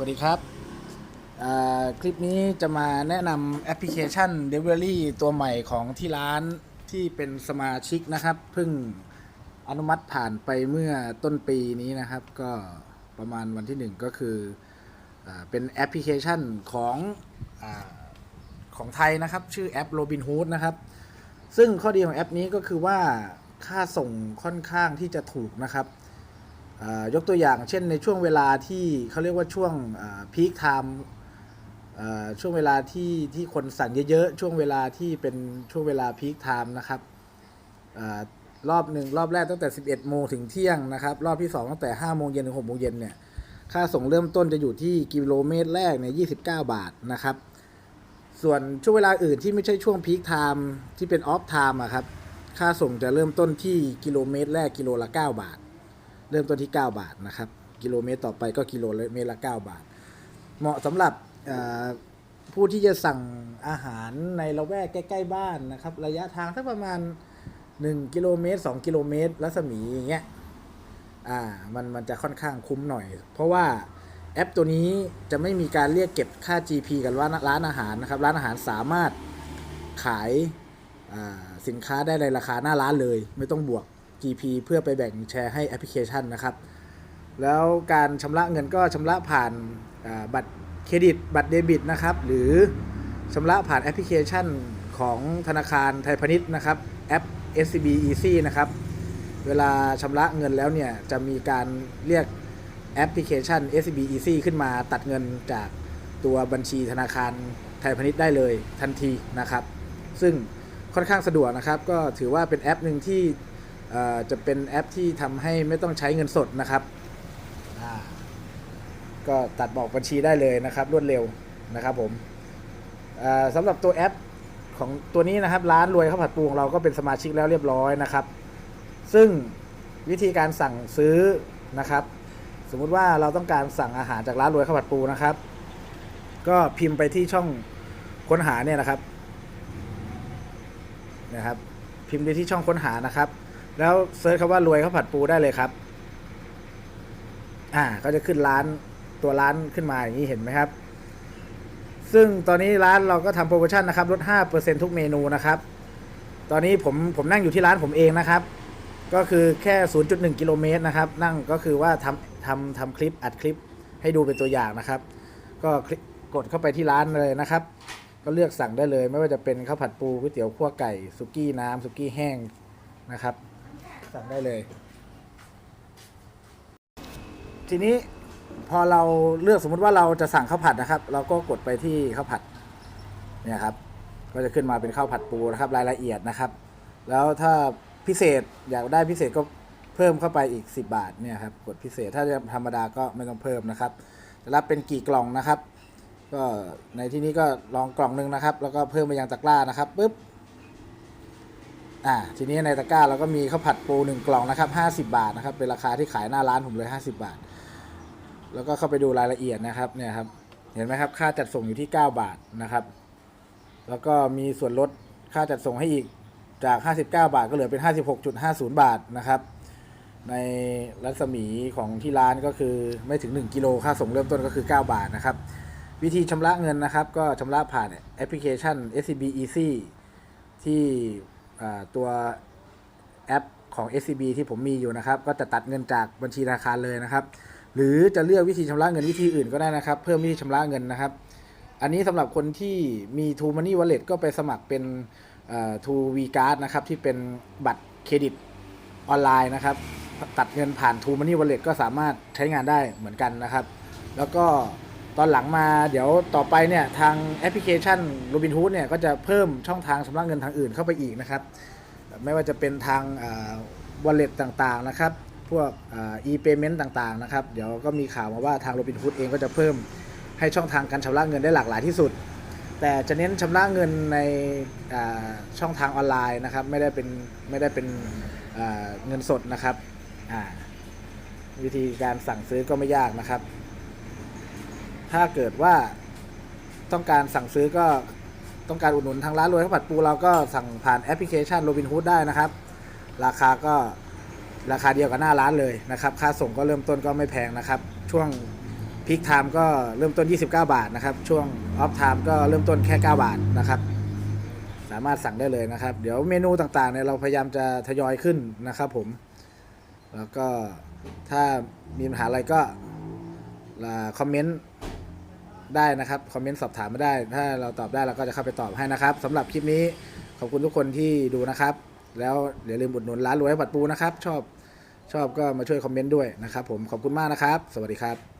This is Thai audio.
วัสดีครับ คลิปนี้จะมาแนะนำแอปพลิเคชัน Delivery ตัวใหม่ของที่ร้านที่เป็นสมาชิกนะครับเพิ่งอนุมัติผ่านไปเมื่อต้นปีนี้นะครับ ก็ประมาณวันที่หนึ่งก็คืออเป็นแอปพลิเคชันของอของไทยนะครับ ชื่อแอป Robinhood นะครับ ซึ่งข้อดีของแอปนี้ก็คือว่าค่าส่งค่อนข้างที่จะถูกนะครับ ยกตัวอย่างเช่นในช่วงเวลาที่เขาเรียกว่าช่วงพีคไทม์ช่วงเวลาที่ที่คนสั่งเยอะๆ ช่วงเวลาที่เป็นช่วงเวลาพีคไทม์นะครับอรอบหนึ่งรอบแรกตั้งแต่ 11 โมงถึงเที่ยงนะครับ รอบที่ 2 ตั้งแต่ 5 โมงเย็นถึง 6 โมงเย็นเนี่ยค่าส่งเริ่มต้นจะอยู่ที่กิโลเมตรแรกเนี่ย29 บาทนะครับ ส่วนช่วงเวลาอื่นที่ไม่ใช่ช่วงพีคไทม์ที่เป็นออฟไทม์อะครับ ค่าส่งจะเริ่มต้นที่กิโลเมตรแรกกิโลละ 9 บาท เริ่มต้นที่ 9 บาทนะครับ กิโลเมตรต่อไปก็กิโลเมตรละ 9 บาท เหมาะสำหรับผู้ที่จะสั่งอาหารในละแวกใกล้ ๆ บ้านนะครับ ระยะทางสักประมาณ 1 กิโลเมตร 2 กิโลเมตรรัศมีอย่างเงี้ยอ่ามันมันจะค่อนข้างคุ้มหน่อย เพราะว่าแอปตัวนี้จะไม่มีการเรียกเก็บค่า GP กันว่าร้านอาหารนะครับ ร้านอาหารสามารถขายสินค้าได้ในราคาหน้าร้านเลย ไม่ต้องบวก GP เพื่อไปแบ่งแชร์ให้แอปพลิเคชันนะครับ แล้วการชำระเงินก็ชำระผ่านบัตรเครดิต บัตรเดบิตนะครับ หรือชำระผ่านแอปพลิเคชันของธนาคารไทยพาณิชย์นะครับ แอป SCB Easy นะครับ เวลาชำระเงินแล้วเนี่ยจะมีการเรียกแอปพลิเคชัน SCB Easy ขึ้นมาตัดเงินจากตัวบัญชีธนาคารไทยพาณิชย์ได้เลยทันทีนะครับ ซึ่งค่อนข้างสะดวกนะครับ ก็ถือว่าเป็นแอปหนึ่งที่ จะเป็นแอปที่ทำให้ไม่ต้องใช้เงินสดนะครับอ่าก็ตัดบอกบัญชีได้เลยนะครับ รวดเร็วนะครับผมอ่าสำหรับตัวแอปของตัวนี้นะครับร้านรวยข้าวผัดปูของเราก็เป็นสมาชิกแล้วเรียบร้อยนะครับ ซึ่งวิธีการสั่งซื้อนะครับ สมมุติว่าเราต้องการสั่งอาหารจากร้านรวยข้าวผัดปูนะครับ ก็พิมพ์ไปที่ช่องค้นหาเนี่ยนะครับนะครับ พิมพ์ไปที่ช่องค้นหานะครับ แล้วเซิร์ชคำว่ารวยข้าวผัดปูได้เลยครับ อ่าก็จะขึ้นร้านตัวร้านขึ้นมาอย่างนี้เห็นไหมครับ ซึ่งตอนนี้ร้านเราก็ทำโปรโมชั่นนะครับลด5%ทุกเมนูนะครับ ตอนนี้ผมผมนั่งอยู่ที่ร้านผมเองนะครับ ก็คือแค่ 0.1 กิโลเมตรนะครับ นั่งก็คือว่าทำทำทำคลิปอัดคลิปให้ดูเป็นตัวอย่างนะครับ ก็กดเข้าไปที่ร้านเลยนะครับ ก็เลือกสั่งได้เลย ไม่ว่าจะเป็นข้าวผัดปูก๋วยเตี๋ยวคั่วไก่สุกี้น้ำสุกี้แห้งนะครับ สั่งได้เลย ทีนี้พอเราเลือกสมมุติว่าเราจะสั่งข้าวผัดนะครับ เราก็กดไปที่ข้าวผัดเนี่ยครับ ก็จะขึ้นมาเป็นข้าวผัดปูนะครับรายละเอียดนะครับ แล้วถ้าพิเศษอยากได้พิเศษก็เพิ่มเข้าไปอีก 10 บาทเนี่ยครับกดพิเศษถ้าจะธรรมดาก็ไม่ต้องเพิ่มนะครับจะรับเป็นกี่กล่องนะครับ ก็ในที่นี้ก็ลองกล่องหนึ่งนะครับ แล้วก็เพิ่มไปยังตะกร้านะครับปุ๊บ อ่าทีนี้ในตะกร้าเราก็มีข้าวผัดปูหนึ่งกล่องนะครับห้าสิบาทนะครับเป็นราคาที่ขายหน้าร้านผมเลยห้าสิบาท แล้วก็เข้าไปดูรายละเอียดนะครับเนี่ยครับเห็นไหมครับค่าจัดส่งอยู่ที่เก้าบาทนะครับ แล้วก็มีส่วนลดค่าจัดส่งให้อีกจาก 59 บาทก็เหลือเป็น 56.50 บาทนะครับ ในรัศมีของที่ร้านก็คือไม่ถึง 1 กิโลค่าส่งเริ่มต้นก็คือ 9 บาทนะครับ วิธีชำระเงินนะครับ ก็ชำระผ่านแอปพลิเคชัน SCB Easy ที่ ตัวแอปของ SCB ที่ผมมีอยู่นะครับ ก็จะตัดเงินจากบัญชีธนาคารเลยนะครับ หรือจะเลือกวิธีชำระเงินวิธีอื่นก็ได้นะครับ เพิ่มวิธีชำระเงินนะครับ อันนี้สำหรับคนที่มี True Money Wallet ก็ไปสมัครเป็นเอ่อ True V Card นะครับ ที่เป็นบัตรเครดิตออนไลน์นะครับ ตัดเงินผ่าน True Money Wallet ก็สามารถใช้งานได้เหมือนกันนะครับ แล้วก็ ตอนหลังมาเดี๋ยวต่อไปเนี่ยทางแอปพลิเคชัน Robinhood เนี่ยก็จะเพิ่มช่องทางชำระเงินทางอื่นเข้าไปอีกนะครับ ไม่ว่าจะเป็นทางวอ่า wallet ต่างๆนะครับ พวกอ่า e-payment ต่างๆนะครับ เดี๋ยวก็มีข่าวมาว่าทาง Robinhood เองก็จะเพิ่มให้ช่องทางการชำระเงินได้หลากหลายที่สุด แต่จะเน้นชำระเงินในช่องทางออนไลน์นะครับ ไม่ได้เป็นไม่ได้เป็นเงินสดนะครับวิธีการสั่งซื้อก็ไม่ยากนะครับ ถ้าเกิดว่าต้องการสั่งซื้อก็ต้องการอุดหนุนทางร้านรวยข้าวผัดปูเราก็สั่งผ่านแอปพลิเคชัน Robinhood ได้นะครับ ราคาก็ราคาเดียวกับหน้าร้านเลยนะครับ ค่าส่งก็เริ่มต้นก็ไม่แพงนะครับ ช่วงพีคไทม์ก็เริ่มต้น 29 บาทนะครับ ช่วงออฟไทม์ก็เริ่มต้นแค่ 9 บาทนะครับ สามารถสั่งได้เลยนะครับ เดี๋ยวเมนูต่างๆเนี่ยเราพยายามจะทยอยขึ้นนะครับผม แล้วก็ถ้ามีปัญหาอะไรก็คอมเมนต์ ได้นะครับคอมเมนต์สอบถามมาได้ ถ้าเราตอบได้เราก็จะเข้าไปตอบให้นะครับสำหรับคลิปนี้ขอบคุณทุกคนที่ดูนะครับ แล้วอย่าลืมอุดหนุนร้านรวยผัดปูนะครับ ชอบชอบก็มาช่วยคอมเมนต์ด้วยนะครับ ผมขอบคุณมากนะครับ สวัสดีครับ